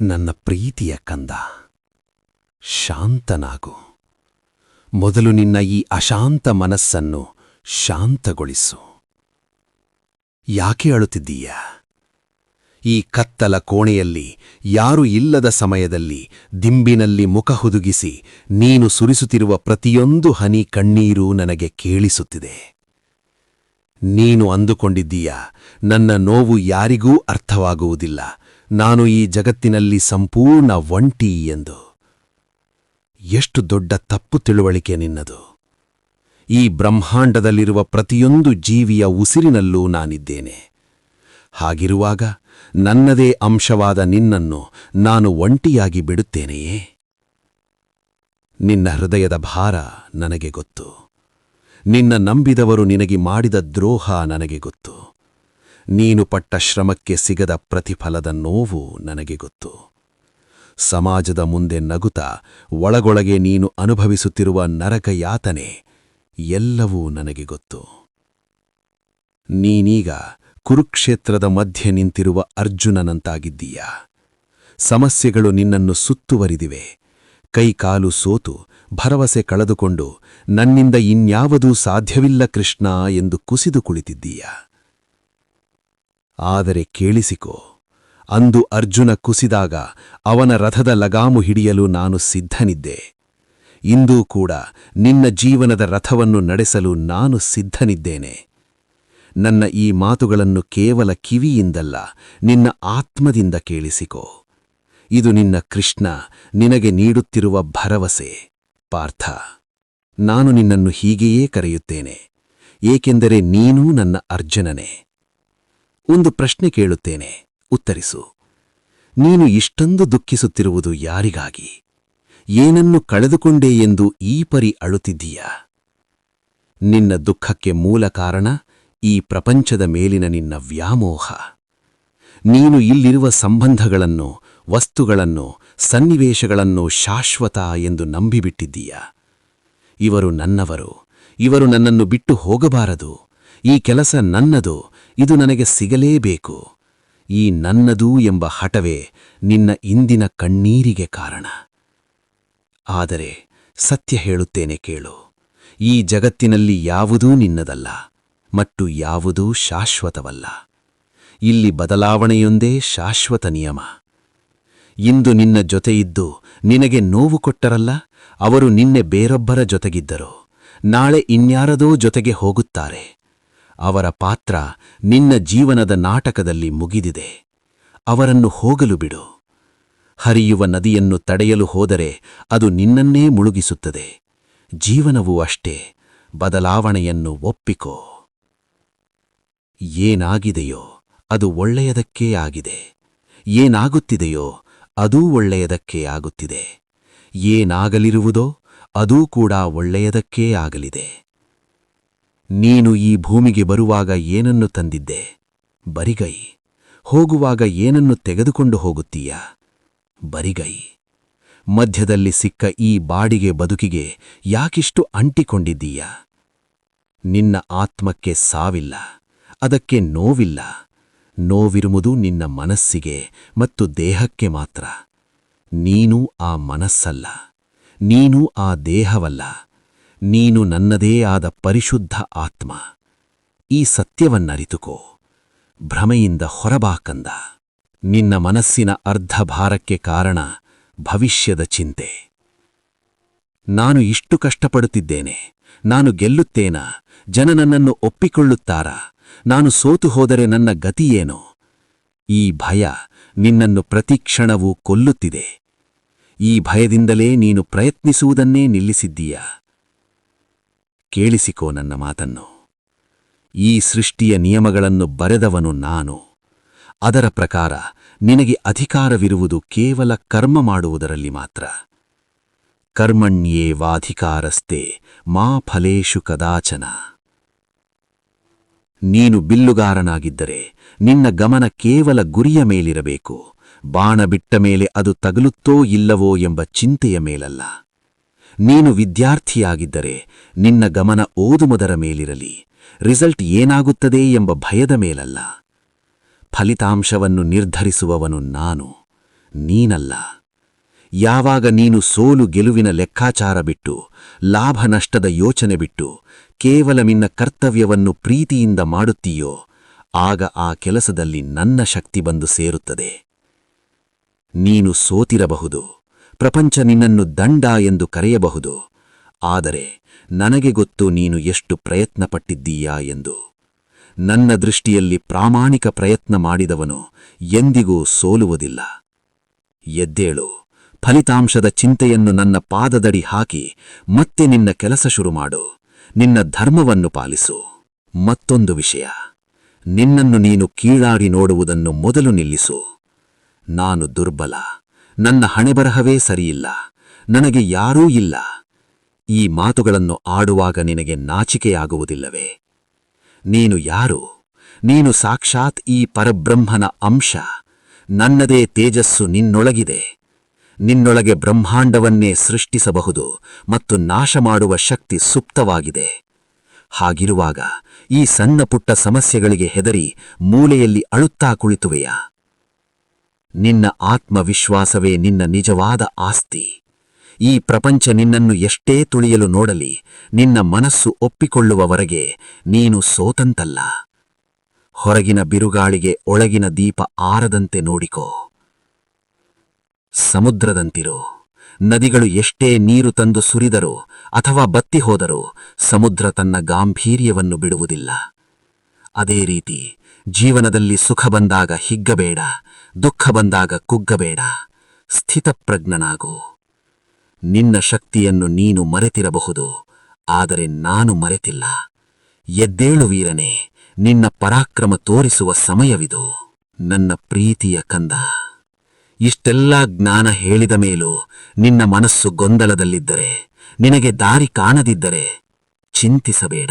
ನನ್ನ ಪ್ರೀತಿಯ ಕಂದ. ಶಾಂತನಾಗು. ಮೊದಲು ನಿನ್ನ ಈ ಅಶಾಂತ ಮನಸ್ಸನ್ನು ಶಾಂತಗೊಳಿಸು. ಯಾಕೆ ಅಳುತ್ತಿದ್ದೀಯ? ಈ ಕತ್ತಲ ಕೋಣೆಯಲ್ಲಿ, ಯಾರು ಇಲ್ಲದ ಸಮಯದಲ್ಲಿ, ದಿಂಬಿನಲ್ಲಿ ಮುಖ ಹುದುಗಿಸಿ, ನೀನು ಸುರಿಸುತ್ತಿರುವ ಪ್ರತಿಯೊಂದು ಹನಿ ಕಣ್ಣೀರು ನನಗೆ ಕೇಳಿಸುತ್ತಿದೆ. ನೀನು ಅಂದುಕೊಂಡಿದ್ದೀಯ, ನನ್ನ ನೋವು ಯಾರಿಗೂ ಅರ್ಥವಾಗುವುದಿಲ್ಲ. ನಾನು ಈ ಜಗತ್ತಿನಲ್ಲಿ ಸಂಪೂರ್ಣ ಒಂಟಿ ಎಂದು. ಎಷ್ಟು ದೊಡ್ಡ ತಪ್ಪು ತಿಳುವಳಿಕೆ ನಿನ್ನದು. ಈ ಬ್ರಹ್ಮಾಂಡದಲ್ಲಿರುವ ಪ್ರತಿಯೊಂದು ಜೀವಿಯ ಉಸಿರಿನಲ್ಲೂ ನಾನಿದ್ದೇನೆ. ಹಾಗಿರುವಾಗ ನನ್ನದೇ ಅಂಶವಾದ ನಿನ್ನನ್ನು ನಾನು ಒಂಟಿಯಾಗಿ ಬಿಡುತ್ತೇನೆಯೇ? ನಿನ್ನ ಹೃದಯದ ಭಾರ ನನಗೆ ಗೊತ್ತು. ನಿನ್ನ ನಂಬಿದವರು ನಿನಗೆ ಮಾಡಿದ ದ್ರೋಹ ನನಗೆ ಗೊತ್ತು. ನೀನು ಪಟ್ಟ ಶ್ರಮಕ್ಕೆ ಸಿಗದ ಪ್ರತಿಫಲದ ನೋವು ನನಗೆ ಗೊತ್ತು. ಸಮಾಜದ ಮುಂದೆ ನಗುತ ಒಳಗೊಳಗೆ ನೀನು ಅನುಭವಿಸುತ್ತಿರುವ ನರಕಯಾತನೆ ಎಲ್ಲವೂ ನನಗೆ ಗೊತ್ತು. ನೀನೀಗ ಕುರುಕ್ಷೇತ್ರದ ಮಧ್ಯೆ ನಿಂತಿರುವ ಅರ್ಜುನನಂತಾಗಿದ್ದೀಯ? ಸಮಸ್ಯೆಗಳು ನಿನ್ನನ್ನು ಸುತ್ತುವರಿದಿವೆ. ಕೈಕಾಲು ಸೋತು ಭರವಸೆ ಕಳೆದುಕೊಂಡು ನನ್ನಿಂದ ಇನ್ಯಾವುದೂ ಸಾಧ್ಯವಿಲ್ಲ ಕೃಷ್ಣ ಎಂದು ಕುಸಿದು ಕುಳಿತಿದ್ದೀಯ? ಆದರೆ ಕೇಳಿಸಿಕೋ, ಅಂದು ಅರ್ಜುನ ಕುಸಿದಾಗ ಅವನ ರಥದ ಲಗಾಮು ಹಿಡಿಯಲು ನಾನು ಸಿದ್ಧನಿದ್ದೆ. ಇಂದೂ ಕೂಡ ನಿನ್ನ ಜೀವನದ ರಥವನ್ನು ನಡೆಸಲು ನಾನು ಸಿದ್ಧನಿದ್ದೇನೆ. ನನ್ನ ಈ ಮಾತುಗಳನ್ನು ಕೇವಲ ಕಿವಿಯಿಂದಲ್ಲ, ನಿನ್ನ ಆತ್ಮದಿಂದ ಕೇಳಿಸಿಕೊ. ಇದು ನಿನ್ನ ಕೃಷ್ಣ ನಿನಗೆ ನೀಡುತ್ತಿರುವ ಭರವಸೆ. ಪಾರ್ಥ, ನಾನು ನಿನ್ನನ್ನು ಹೀಗೆಯೇ ಕರೆಯುತ್ತೇನೆ, ಏಕೆಂದರೆ ನೀನೂ ನನ್ನ ಅರ್ಜುನನೇ. ಒಂದು ಪ್ರಶ್ನೆ ಕೇಳುತ್ತೇನೆ. ಉತ್ತರಿಸು. ನೀನು ಇಷ್ಟೊಂದು ದುಃಖಿಸುತ್ತಿರುವುದು ಯಾರಿಗಾಗಿ? ಏನನ್ನು ಕಳೆದುಕೊಂಡೆ ಎಂದು ಈ ಪರಿ ಅಳುತ್ತಿದ್ದೀಯಾ? ನಿನ್ನ ದುಃಖಕ್ಕೆ ಮೂಲ ಕಾರಣ ಈ ಪ್ರಪಂಚದ ಮೇಲಿನ ನಿನ್ನ ವ್ಯಾಮೋಹ. ನೀನು ಇಲ್ಲಿರುವ ಸಂಬಂಧಗಳನ್ನು, ವಸ್ತುಗಳನ್ನು, ಸನ್ನಿವೇಶಗಳನ್ನು ಶಾಶ್ವತ ಎಂದು ನಂಬಿಬಿಟ್ಟಿದ್ದೀಯ? ಇವರು ನನ್ನವರು. ಇವರು ನನ್ನನ್ನು ಬಿಟ್ಟು ಹೋಗಬಾರದು. ಈ ಕೆಲಸ ನನ್ನದು. ಇದು ನನಗೆ ಸಿಗಲೇಬೇಕು. ಈ ನನ್ನದು ಎಂಬ ಹಟವೇ ನಿನ್ನ ಇಂದಿನ ಕಣ್ಣೀರಿಗೆ ಕಾರಣ. ಆದರೆ ಸತ್ಯ ಹೇಳುತ್ತೇನೆ ಕೇಳು. ಈ ಜಗತ್ತಿನಲ್ಲಿ ಯಾವುದೂ ನಿನ್ನದಲ್ಲ ಮತ್ತು ಯಾವುದೂ ಶಾಶ್ವತವಲ್ಲ. ಇಲ್ಲಿ ಬದಲಾವಣೆಯೊಂದೇ ಶಾಶ್ವತ ನಿಯಮ. ಇಂದು ನಿನ್ನ ಜೊತೆಯಿದ್ದು ನಿನಗೆ ನೋವು ಕೊಟ್ಟರಲ್ಲ, ಅವರು ನಿನ್ನೆ ಬೇರೊಬ್ಬರ ಜೊತೆಗಿದ್ದರು. ನಾಳೆ ಇನ್ಯಾರದೋ ಜೊತೆಗೆ ಹೋಗುತ್ತಾರೆ. ಅವರ ಪಾತ್ರ ನಿನ್ನ ಜೀವನದ ನಾಟಕದಲ್ಲಿ ಮುಗಿದಿದೆ. ಅವರನ್ನು ಹೋಗಲು ಬಿಡು. ಹರಿಯುವ ನದಿಯನ್ನು ತಡೆಯಲು ಹೋದರೆ ಅದು ನಿನ್ನನ್ನೇ ಮುಳುಗಿಸುತ್ತದೆ. ಜೀವನವೂ ಅಷ್ಟೇ, ಬದಲಾವಣೆಯನ್ನು ಒಪ್ಪಿಕೋ. ಏನಾಗಿದೆಯೋ ಅದು ಒಳ್ಳೆಯದಕ್ಕೇ ಆಗಿದೆ. ಏನಾಗುತ್ತಿದೆಯೋ ಅದೂ ಒಳ್ಳೆಯದಕ್ಕೇ ಆಗುತ್ತಿದೆ. ಏನಾಗಲಿರುವುದೋ ಅದೂ ಕೂಡ ಒಳ್ಳೆಯದಕ್ಕೇ ಆಗಲಿದೆ. ನೀನು ಈ ಭೂಮಿಗೆ ಬರುವಾಗ ಏನನ್ನು ತಂದಿದ್ದೆ? ಬರಿಗೈ, ಹೋಗುವಾಗ ಏನನ್ನು ತೆಗೆದುಕೊಂಡು ಹೋಗುತ್ತೀಯ? ಬರಿಗೈ, ಮಧ್ಯದಲ್ಲಿ ಸಿಕ್ಕ ಈ ಬಾಡಿಗೆ ಬದುಕಿಗೆ ಯಾಕಿಷ್ಟು ಅಂಟಿಕೊಂಡಿದ್ದೀಯ? ನಿನ್ನ ಆತ್ಮಕ್ಕೆ ಸಾವಿಲ್ಲ, ಅದಕ್ಕೆ ನೋವಿಲ್ಲ, ನೋವಿರುವುದು ನಿನ್ನ ಮನಸ್ಸಿಗೆ ಮತ್ತು ದೇಹಕ್ಕೆ ಮಾತ್ರ. ನೀನು ಆ ಮನಸ್ಸಲ್ಲ, ನೀನು ಆ ದೇಹವಲ್ಲ. ನೀನು ನನ್ನದೇ ಆದ ಪರಿಶುದ್ಧ ಆತ್ಮ. ಈ ಸತ್ಯವನ್ನರಿತುಕೋ. ಭ್ರಮೆಯಿಂದ ಹೊರಬಾಕಂದ ನಿನ್ನ ಮನಸ್ಸಿನ ಅರ್ಧ ಭಾರಕ್ಕೆ ಕಾರಣ ಭವಿಷ್ಯದ ಚಿಂತೆ. ನಾನು ಇಷ್ಟು ಕಷ್ಟಪಡುತ್ತಿದ್ದೇನೆ. ನಾನು ಗೆಲ್ಲುತ್ತೇನಾ? ಜನ ನನ್ನನ್ನು ಒಪ್ಪಿಕೊಳ್ಳುತ್ತಾರಾ? ನಾನು ಸೋತು ಹೋದರೆ ನನ್ನ ಗತಿಯೇನೋ ಈ ಭಯ ನಿನ್ನನ್ನು ಪ್ರತಿಕ್ಷಣವೂ ಕೊಲ್ಲುತ್ತಿದೆ. ಈ ಭಯದಿಂದಲೇ ನೀನು ಪ್ರಯತ್ನಿಸುವುದನ್ನೇ ನಿಲ್ಲಿಸಿದ್ದೀಯ? ಕೇಳಿಸಿಕೋ ನನ್ನ ಮಾತನ್ನು. ಈ ಸೃಷ್ಟಿಯ ನಿಯಮಗಳನ್ನು ಬರೆದವನು ನಾನು. ಅದರ ಪ್ರಕಾರ ನಿನಗೆ ಅಧಿಕಾರವಿರುವುದು ಕೇವಲ ಕರ್ಮ ಮಾಡುವುದರಲ್ಲಿ ಮಾತ್ರ. ಕರ್ಮಣ್ಯೇ ವಾಧಿಕಾರಸ್ತೆ ಮಾ ಫಲೇಶು ಕದಾಚನ. ನೀನು ಬಿಲ್ಲುಗಾರನಾಗಿದ್ದರೆ ನಿನ್ನ ಗಮನ ಕೇವಲ ಗುರಿಯ ಮೇಲಿರಬೇಕು. ಬಾಣ ಬಿಟ್ಟ ಮೇಲೆ ಅದು ತಗಲುತ್ತೋ ಇಲ್ಲವೋ ಎಂಬ ಚಿಂತೆಯ ಮೇಲಲ್ಲ. ನೀನು ವಿದ್ಯಾರ್ಥಿಯಾಗಿದ್ದರೆ ನಿನ್ನ ಗಮನ ಓದುವುದರ ಮೇಲಿರಲಿ. ರಿಸಲ್ಟ್ ಏನಾಗುತ್ತದೆ ಎಂಬ ಭಯದ ಮೇಲಲ್ಲ. ಫಲಿತಾಂಶವನ್ನು ನಿರ್ಧರಿಸುವವನು ನಾನು, ನೀನಲ್ಲ. ಯಾವಾಗ ನೀನು ಸೋಲು ಗೆಲುವಿನ ಲೆಕ್ಕಾಚಾರ ಬಿಟ್ಟು, ಲಾಭ ನಷ್ಟದ ಯೋಚನೆ ಬಿಟ್ಟು, ಕೇವಲ ನಿನ್ನ ಕರ್ತವ್ಯವನ್ನು ಪ್ರೀತಿಯಿಂದ ಮಾಡುತ್ತೀಯೋ, ಆಗ ಆ ಕೆಲಸದಲ್ಲಿ ನನ್ನ ಶಕ್ತಿ ಬಂದು ಸೇರುತ್ತದೆ. ನೀನು ಸೋತಿರಬಹುದು. ಪ್ರಪಂಚ ನಿನ್ನನ್ನು ದಂಡ ಎಂದು ಕರೆಯಬಹುದು. ಆದರೆ ನನಗೆ ಗೊತ್ತು ನೀನು ಎಷ್ಟು ಪ್ರಯತ್ನಪಟ್ಟಿದ್ದೀಯಾ ಎಂದು. ನನ್ನ ದೃಷ್ಟಿಯಲ್ಲಿ ಪ್ರಾಮಾಣಿಕ ಪ್ರಯತ್ನ ಮಾಡಿದವನು ಎಂದಿಗೂ ಸೋಲುವುದಿಲ್ಲ. ಎದ್ದೇಳು, ಫಲಿತಾಂಶದ ಚಿಂತೆಯನ್ನು ನನ್ನ ಪಾದದಡಿ ಹಾಕಿ ಮತ್ತೆ ನಿನ್ನ ಕೆಲಸ ಶುರು ಮಾಡು ನಿನ್ನ ಧರ್ಮವನ್ನು ಪಾಲಿಸು. ಮತ್ತೊಂದು ವಿಷಯ, ನಿನ್ನನ್ನು ನೀನು ಕೀಳಾಡಿ ನೋಡುವುದನ್ನು ಮೊದಲು ನಿಲ್ಲಿಸು. ನಾನು ದುರ್ಬಲ ನನ್ನ ಹಣೆಬರಹವೇ ಸರಿಯಿಲ್ಲ. ನನಗೆ ಯಾರೂ ಇಲ್ಲ. ಈ ಮಾತುಗಳನ್ನು ಆಡುವಾಗ ನಿನಗೆ ನಾಚಿಕೆಯಾಗುವುದಿಲ್ಲವೇ? ನೀನು ಯಾರು? ನೀನು ಸಾಕ್ಷಾತ್ ಈ ಪರಬ್ರಹ್ಮನ ಅಂಶ. ನನ್ನದೇ ತೇಜಸ್ಸು ನಿನ್ನೊಳಗಿದೆ. ನಿನ್ನೊಳಗೆ ಬ್ರಹ್ಮಾಂಡವನ್ನೇ ಸೃಷ್ಟಿಸಬಹುದು ಮತ್ತು ನಾಶ ಮಾಡುವ ಶಕ್ತಿ ಸುಪ್ತವಾಗಿದೆ. ಹಾಗಿರುವಾಗ ಈ ಸಣ್ಣ ಪುಟ್ಟ ಸಮಸ್ಯೆಗಳಿಗೆ ಹೆದರಿ ಮೂಲೆಯಲ್ಲಿ ಅಳುತ್ತಾ ಕುಳಿತುವೆಯಾ? ನಿನ್ನ ಆತ್ಮವಿಶ್ವಾಸವೇ ನಿನ್ನ ನಿಜವಾದ ಆಸ್ತಿ. ಈ ಪ್ರಪಂಚ ನಿನ್ನನ್ನು ಎಷ್ಟೇ ತುಳಿಯಲು ನೋಡಲಿ, ನಿನ್ನ ಮನಸ್ಸು ಒಪ್ಪಿಕೊಳ್ಳುವವರೆಗೆ ನೀನು ಸೋತಂತಲ್ಲ. ಹೊರಗಿನ ಬಿರುಗಾಳಿಗೆ ಒಳಗಿನ ದೀಪ ಆರದಂತೆ ನೋಡಿಕೋ. ಸಮುದ್ರದಂತಿರು. ನದಿಗಳು ಎಷ್ಟೇ ನೀರು ತಂದು ಸುರಿದರೂ ಅಥವಾ ಬತ್ತಿ ಹೋದರೂ ಸಮುದ್ರ ತನ್ನ ಗಾಂಭೀರ್ಯವನ್ನು ಬಿಡುವುದಿಲ್ಲ. ಅದೇ ರೀತಿ ಜೀವನದಲ್ಲಿ ಸುಖ ಬಂದಾಗ ಹಿಗ್ಗಬೇಡ, ದುಃಖ ಬಂದಾಗ ಕುಗ್ಗಬೇಡ. ಸ್ಥಿತಪ್ರಜ್ಞನಾಗು. ನಿನ್ನ ಶಕ್ತಿಯನ್ನು ನೀನು ಮರೆತಿರಬಹುದು, ಆದರೆ ನಾನು ಮರೆತಿಲ್ಲ. ಎದ್ದೇಳು ವೀರನೇ, ನಿನ್ನ ಪರಾಕ್ರಮ ತೋರಿಸುವ ಸಮಯವಿದು. ನನ್ನ ಪ್ರೀತಿಯ ಕಂದ. ಇಷ್ಟೆಲ್ಲ ಜ್ಞಾನ ಹೇಳಿದ ಮೇಲೂ ನಿನ್ನ ಮನಸ್ಸು ಗೊಂದಲದಲ್ಲಿದ್ದರೆ, ನಿನಗೆ ದಾರಿ ಕಾಣದಿದ್ದರೆ ಚಿಂತಿಸಬೇಡ.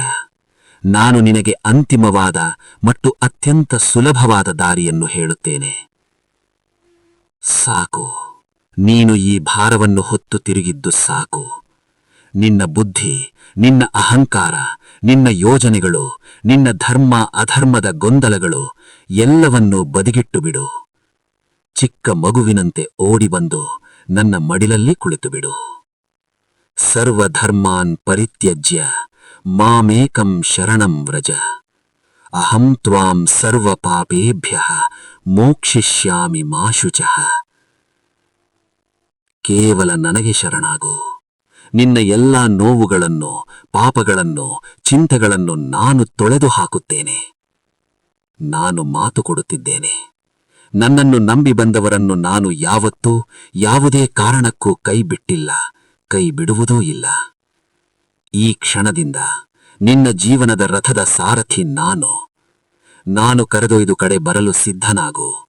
ನಾನು ನಿನಗೆ ಅಂತಿಮವಾದ ಮತ್ತು ಅತ್ಯಂತ ಸುಲಭವಾದ ದಾರಿಯನ್ನು ಹೇಳುತ್ತೇನೆ. ಸಾಕು. ನೀನು ಈ ಭಾರವನ್ನು ಹೊತ್ತು ತಿರುಗಿದ್ದು ಸಾಕು. ನಿನ್ನ ಬುದ್ಧಿ, ನಿನ್ನ ಅಹಂಕಾರ, ನಿನ್ನ ಯೋಜನೆಗಳು, ನಿನ್ನ ಧರ್ಮ, ಅಧರ್ಮದ ಗೊಂದಲಗಳು ಎಲ್ಲವನ್ನೂ ಬದಿಗಿಟ್ಟು ಬಿಡು. ಚಿಕ್ಕ ಮಗುವಿನಂತೆ ಓಡಿ ಬಂದು ನನ್ನ ಮಡಿಲಲ್ಲಿ ಕುಳಿತುಬಿಡು. ಸರ್ವಧರ್ಮಾನ್ ಪರಿತ್ಯಜ್ಯ. ಮಾಮೇಕಂ ಶರಣಂ ವ್ರಜ ಅಹಂ ತ್ವಾಂ ಸರ್ವ ಪಾಪೇಭ್ಯ ಮೋಕ್ಷಿಷ್ಯಾಮಿ ಮಾಶುಚಃ ಕೇವಲ ನನಗೆ ಶರಣಾಗು। ನಿನ್ನ ಎಲ್ಲ ನೋವುಗಳನ್ನು, ಪಾಪಗಳನ್ನು, ಚಿಂತೆಗಳನ್ನು ನಾನು ತೊಳೆದು ಹಾಕುತ್ತೇನೆ। ನಾನು ಮಾತು ಕೊಡುತ್ತಿದ್ದೇನೆ। ನನ್ನನ್ನು ನಂಬಿ ಬಂದವರನ್ನು ನಾನು ಯಾವತ್ತೂ ಯಾವುದೇ ಕಾರಣಕ್ಕೂ ಕೈ ಬಿಟ್ಟಿಲ್ಲ ಕೈ ಬಿಡುವುದೂ ಇಲ್ಲ। ಈ ಕ್ಷಣದಿಂದ ನಿನ್ನ ಜೀವನದ ರಥದ ಸಾರಥಿ ನಾನು. ನಾನು ಕರೆದೊಯ್ದು ಕಡೆ ಬರಲು ಸಿದ್ಧನಾಗು.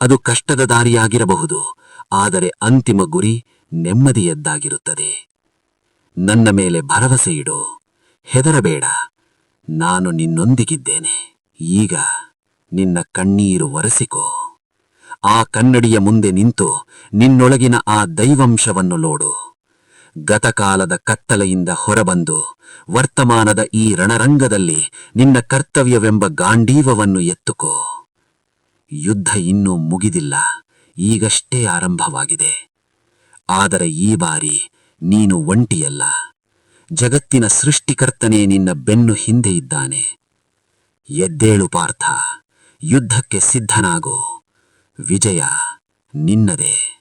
ಅದು ಕಷ್ಟದ ದಾರಿಯಾಗಿರಬಹುದು, ಆದರೆ ಅಂತಿಮ ಗುರಿ ನೆಮ್ಮದಿಯದ್ದಾಗಿರುತ್ತದೆ. ನನ್ನ ಮೇಲೆ ಭರವಸೆ ಇಡು. ಹೆದರಬೇಡ. ನಾನು ನಿನ್ನೊಂದಿಗಿದ್ದೇನೆ. ಈಗ ನಿನ್ನ ಕಣ್ಣೀರು ಒರೆಸಿಕೋ. ಆ ಕನ್ನಡಿಯ ಮುಂದೆ ನಿಂತು ನಿನ್ನೊಳಗಿನ ಆ ದೈವಂಶವನ್ನು ನೋಡು. ಗತಕಾಲದ ಕತ್ತಲೆಯಿಂದ ಹೊರಬಂದು ವರ್ತಮಾನದ ಈ ರಣರಂಗದಲ್ಲಿ ನಿನ್ನ ಕರ್ತವ್ಯವೆಂಬ ಗಾಂಡೀವವನ್ನು ಎತ್ತುಕೋ. ಯುದ್ಧ ಇನ್ನೂ ಮುಗಿದಿಲ್ಲ, ಈಗಷ್ಟೇ ಆರಂಭವಾಗಿದೆ. ಆದರೆ ಈ ಬಾರಿ ನೀನು ಒಂಟಿಯಲ್ಲ. ಜಗತ್ತಿನ ಸೃಷ್ಟಿಕರ್ತನೇ ನಿನ್ನ ಬೆನ್ನು ಹಿಂದೆ ಇದ್ದಾನೆ. ಎದ್ದೇಳು ಪಾರ್ಥ, ಯುದ್ಧಕ್ಕೆ ಸಿದ್ಧನಾಗು. ವಿಜಯ ನಿನ್ನದೇ.